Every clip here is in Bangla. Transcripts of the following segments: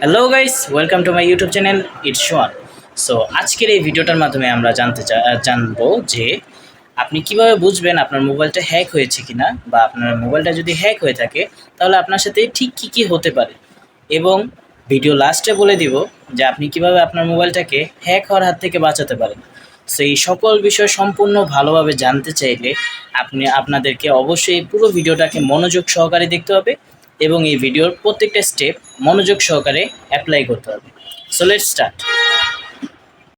Hello guys welcome to my YouTube channel it's Shoyan so আজকের এই ভিডিওটার মাধ্যমে আমরা জানতে জানব যে আপনি কীভাবে বুঝবেন আপনার মোবাইলটা হ্যাক হয়েছে কিনা বা আপনার মোবাইলটা যদি হ্যাক হয়ে থাকে, তাহলে আপনার সাথে ঠিক কী কী হতে পারে? এবং ভিডিও লাস্টে বলে দিব যে আপনি কীভাবে আপনার মোবাইলটাকে হ্যাক হওয়ার হাত থেকে বাঁচাতে পারেন। সো এই সকল বিষয় সম্পূর্ণ ভালোভাবে জানতে চাইলে আপনি, আপনাদেরকে অবশ্যই পুরো ভিডিওটাকে মনোযোগ সহকারে দেখতে হবে। এবং এই ভিডিওর প্রত্যেকটা স্টেপ মনোযোগ সহকারে অ্যাপ্লাই করতে হবে। সো লেট স্টার্ট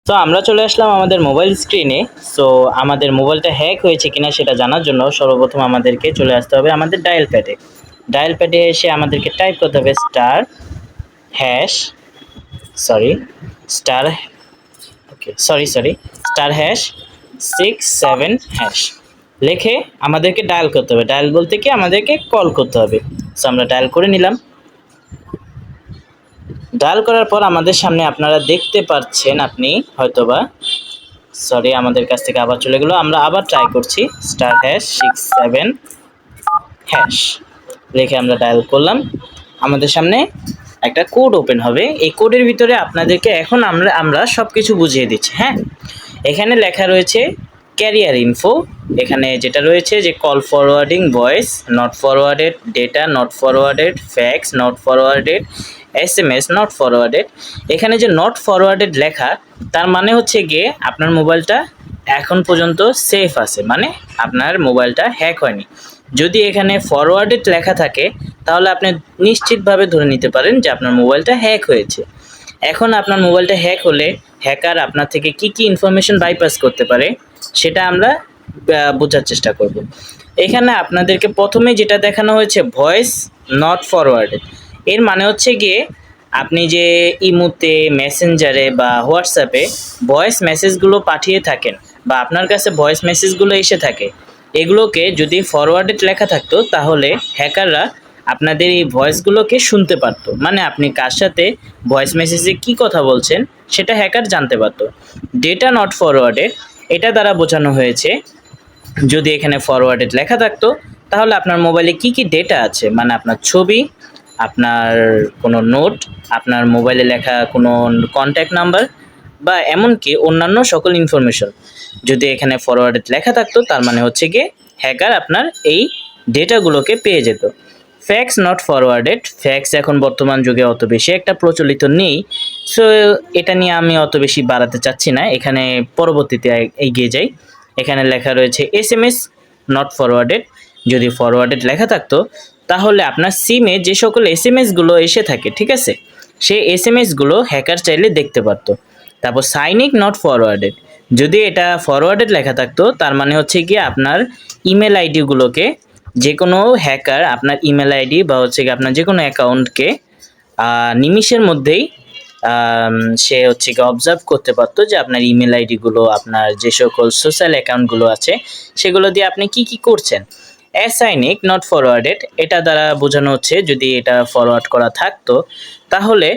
তো আমরা চলে আসলাম আমাদের মোবাইল স্ক্রিনে সো আমাদের মোবাইলটা হ্যাক হয়েছে কিনা সেটা জানার জন্য সর্বপ্রথম আমাদেরকে চলে আসতে হবে আমাদের ডায়াল প্যাডে ডায়াল প্যাডে এসে আমাদেরকে টাইপ করতে হবে star hash sorry star okay sorry sorry star hash six seven hash লেখে আমাদেরকে ডায়াল করতে হবে। ডায়াল বলতে কি আমাদেরকে কল করতে হবে। সো আমরা ডায়াল করে নিলাম। ডায়াল করার পর আমাদের সামনে আপনারা দেখতে পাচ্ছেন আপনি হয়তোবা। সরি আমাদের কাছ থেকে আবার চলে গেলো। আমরা আবার ট্রাই করছি। Star hash six seven hash লিখে আমরা ডায়াল করলাম। আমাদের সামনে একটা কোড ওপেন হবে। এই কোডের ভিতরে আপনাদেরকে এখন আমরা আমরা সব কিছু বুঝিয়ে দিচ্ছি। হ্যাঁ? এখানে লেখা রয়েছে ক্যারিয়ার ইনফো এখানে যেটা রয়েছে যে call forwarding voice not forwarded data not forwarded fax not forwarded S M S not forwarded এখানে যে নট ফরওয়ার্ডেড লেখা, তার মানে হচ্ছে গিয়ে আপনার মোবাইলটা এখন পর্যন্ত সেফ আছে মানে আপনার মোবাইলটা হ্যাক হয়নি। যদি এখানে ফরওয়ার্ডেড লেখা থাকে, তাহলে আপনি নিশ্চিতভাবে ধরে নিতে পারেন যে আপনার মোবাইলটা হ্যাক হয়েছে। এখন আপনার মোবাইলটা হ্যাক হলে হ্যাকার আপনার থেকে কি কি ইনফরমেশন বাইপাস করতে পারে, সেটা আমরা বোঝার চেষ্টা করব। এখানে আপনাদেরকে প্রথমে যেটা দেখানো হয়েছে, ভয়েস নট ফরওয়ার্ডেড এর মানে হচ্ছে গিয়ে, আপনি যে ইমুতে, মেসেঞ্জারে বা হোয়াটসঅ্যাপে ভয়েস মেসেজগুলো পাঠিয়ে থাকেন বা আপনার কাছে ভয়েস মেসেজগুলো এসে থাকে, এগুলোকে যদি ফরওয়ার্ডেড লেখা থাকতো, তাহলে হ্যাকাররা আপনাদের এই ভয়েসগুলোকে শুনতে পারতো। মানে আপনি কার সাথে ভয়েস মেসেজে কি কথা বলছেন, সেটা হ্যাকার জানতে পারতো। ডেটা নট ফরওয়ার্ডেড এটা দ্বারা বোঝানো হয়েছে যদি এখানে ফরওয়ার্ডেড লেখা থাকতো, তাহলে আপনার মোবাইলে কি কি ডেটা আছে? মানে আপনার ছবি, আপনার কোনো নোট আপনার মোবাইলে লেখা কোনো কন্ট্যাক্ট নাম্বার বা এমনকি অন্যান্য সকল ইনফরমেশন যদি এখানে ফরওয়ার্ডেড লেখা থাকতো, তার মানে হচ্ছে গিয়ে হ্যাকার আপনার এই ডেটাগুলোকে পেয়ে যেত। ফ্যাক্স নট ফরওয়ার্ডেড ফ্যাক্স এখন বর্তমান যুগে অত বেশি একটা প্রচলিত নেই। সো এটা নিয়ে আমি অত বেশি বাড়াতে চাচ্ছি না, এখানে পরবর্তীতে এগিয়ে যাই। এখানে লেখা রয়েছে S M S not forwarded যদি ফরওয়ার্ডেড লেখা থাকতো, তাহলে আপনার সিমে যে সকল এস এম এসগুলো এসে থাকে, ঠিক আছে? সেই এস এম এসগুলো হ্যাকার চাইলে দেখতে পারতো। তারপর সাইনিক নট ফরওয়ার্ডেড যদি এটা ফরওয়ার্ডেড লেখা থাকতো, তার মানে হচ্ছে কি আপনার ইমেল আইডিগুলোকে যে কোনো হ্যাকার আপনার ইমেল আইডি বা হচ্ছে কি আপনার যে কোনো অ্যাকাউন্টকে নিমিষের মধ্যেই সে হচ্ছে কি অবজার্ভ করতে পারতো যে আপনার ইমেল আইডিগুলো আপনার যে সকল সোশ্যাল অ্যাকাউন্টগুলো আছে, সেগুলো দিয়ে আপনি কি কি করছেন। অ্যাসাইনিক নট ফরওয়ার্ডেড এটা দ্বারা বোঝানো হচ্ছে যদি এটা ফরওয়ার্ড করা থাকতো, তাহলে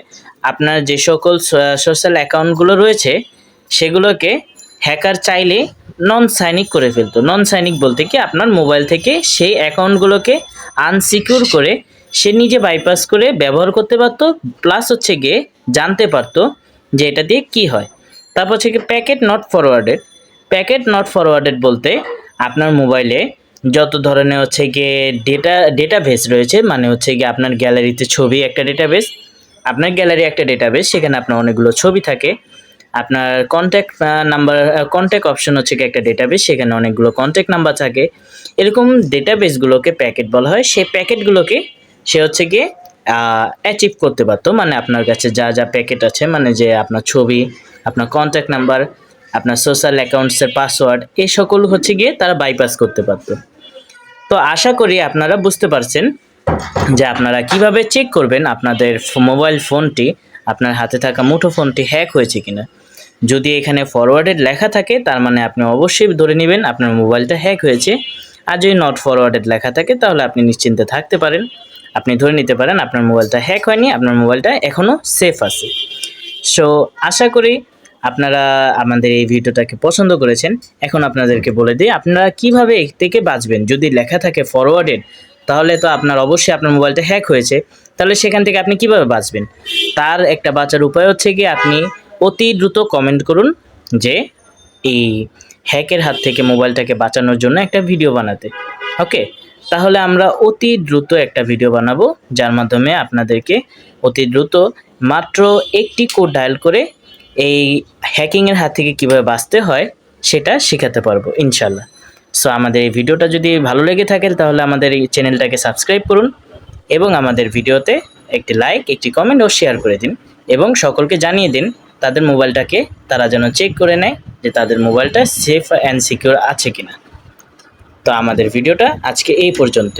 আপনার যে সকল সোশ্যাল অ্যাকাউন্টগুলো রয়েছে, সেগুলোকে হ্যাকার চাইলে নন সাইনিক করে ফেলতো। নন সাইনিক বলতে কি আপনার মোবাইল থেকে সেই অ্যাকাউন্টগুলোকে আনসিকিউর করে সে নিজে বাইপাস করে ব্যবহার করতে পারতো প্লাস হচ্ছে গিয়ে জানতে পারতো যে এটা দিয়ে কি হয়। তারপর হচ্ছে গিয়ে packet not forwarded packet not forwarded বলতে আপনার মোবাইলে যত ধরনের হচ্ছে গিয়ে ডেটা ডেটাবেস রয়েছে মানে হচ্ছে গিয়ে আপনার গ্যালারিতে ছবি একটা ডেটাবেস আপনার গ্যালারি একটা ডেটাবেস সেখানে আপনার অনেকগুলো ছবি থাকে। আপনার কন্ট্যাক্ট নাম্বার কন্ট্যাক্ট অপশন হচ্ছে কি একটা ডেটাবেস সেখানে অনেকগুলো কন্ট্যাক্ট নাম্বার থাকে। এরকম ডেটাবেসগুলোকে প্যাকেট বলা হয়। সেই প্যাকেটগুলোকে সে হচ্ছে গিয়ে অ্যাচিভ করতে পারতো। মানে আপনার কাছে যা যা প্যাকেট আছে মানে যে আপনার ছবি, আপনার কন্ট্যাক্ট নাম্বার আপনার সোশ্যাল অ্যাকাউন্টসের পাসওয়ার্ড এই সকল হচ্ছে গিয়ে তারা বাইপাস করতে পারতো। তো আশা করি আপনারা বুঝতে পারছেন যে আপনারা কীভাবে চেক করবেন আপনাদের মোবাইল ফোনটি আপনার হাতে থাকা মুঠো ফোনটি হ্যাক হয়েছে কিনা। যদি এখানে ফরওয়ার্ডেড লেখা থাকে, তার মানে আপনি অবশ্যই ধরে নেবেন আপনার মোবাইলটা হ্যাক হয়েছে। আর যদি নট ফরওয়ার্ডেড লেখা থাকে, তাহলে আপনি নিশ্চিন্তে থাকতে পারেন। আপনি ধরে নিতে পারেন আপনার মোবাইলটা হ্যাক হয়নি, আপনার মোবাইলটা এখনও সেফ আছে। সো আশা করি আপনারা আমাদের এই ভিডিওটাকে পছন্দ করেছেন। এখন আপনাদেরকে বলে দিই, আপনারা কীভাবে এর থেকে বাঁচবেন? যদি লেখা থাকে ফরওয়ার্ডেড তাহলে তো আপনার অবশ্যই আপনার মোবাইলটা হ্যাক হয়েছে। তাহলে সেখান থেকে আপনি কীভাবে বাঁচবেন? তার একটা বাঁচার উপায় হচ্ছে কি আপনি অতি দ্রুত কমেন্ট করুন যে, এই হ্যাকের হাত থেকে মোবাইলটাকে বাঁচানোর জন্য একটা ভিডিও বানাতে। ওকে তাহলে আমরা অতি দ্রুত একটা ভিডিও বানাবো, যার মাধ্যমে আপনাদেরকে অতি দ্রুত মাত্র একটি কোড ডায়াল করে এই হ্যাকিংয়ের হাত থেকে কীভাবে বাঁচতে হয় সেটা শেখাতে পারব ইনশাল্লাহ সো আমাদের এই ভিডিওটা যদি ভালো লেগে থাকে, তাহলে আমাদের এই চ্যানেলটাকে সাবস্ক্রাইব করুন এবং আমাদের ভিডিওতে একটি লাইক একটি কমেন্ট ও শেয়ার করে দিন এবং সকলকে জানিয়ে দিন তাদের মোবাইলটাকে তারা যেন চেক করে নেয় যে তাদের মোবাইলটা সেফ অ্যান্ড সিকিউর আছে কিনা। তো আমাদের ভিডিওটা আজকে এই পর্যন্তই।